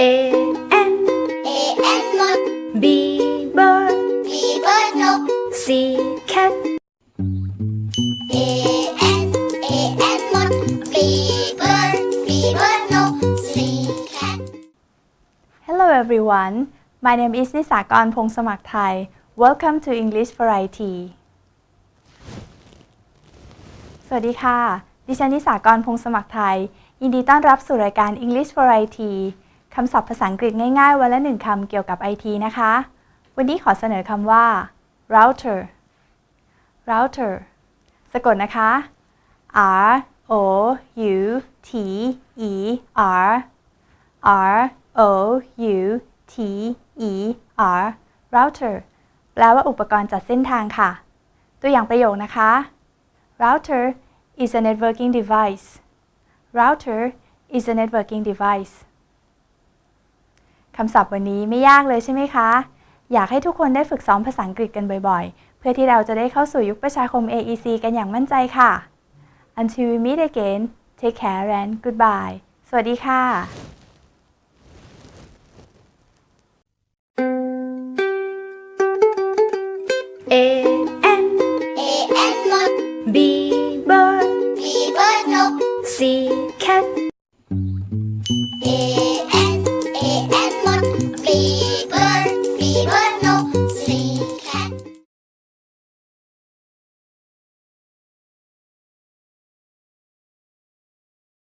A N A N นก B bird B bird นก C cat A N A N นก B bird B bird นก C cat Hello everyone My name is Nisakon Pong Samakhthai Welcome to English Variety สวัสดีค่ะ ดิฉันนิสากรพงสมัครไทย ยินดีต้อนรับสู่รายการ English Variety คำศัพท์ภาษาอังกฤษง่ายๆ วันละหนึ่งคำเกี่ยวกับ IT นะคะ วันนี้ขอเสนอคำว่า router router สะกดนะคะ R O U T E R R O U T E R router แปลว่าอุปกรณ์จัดเส้นทางค่ะ ตัวอย่างประโยคนะคะ router is a networking device router is a networking device คำศัพท์วันนี้ไม่ยากเลยใช่ไหมคะ อยากให้ทุกคนได้ฝึกซ้อมภาษาอังกฤษกันบ่อยๆ เพื่อที่เราจะได้เข้าสู่ยุคประชาคม AEC กันอย่างมั่นใจค่ะ Until we meet again take care and goodbye สวัสดีค่ะ A N A N มด B bird B bird นก C cat Bye.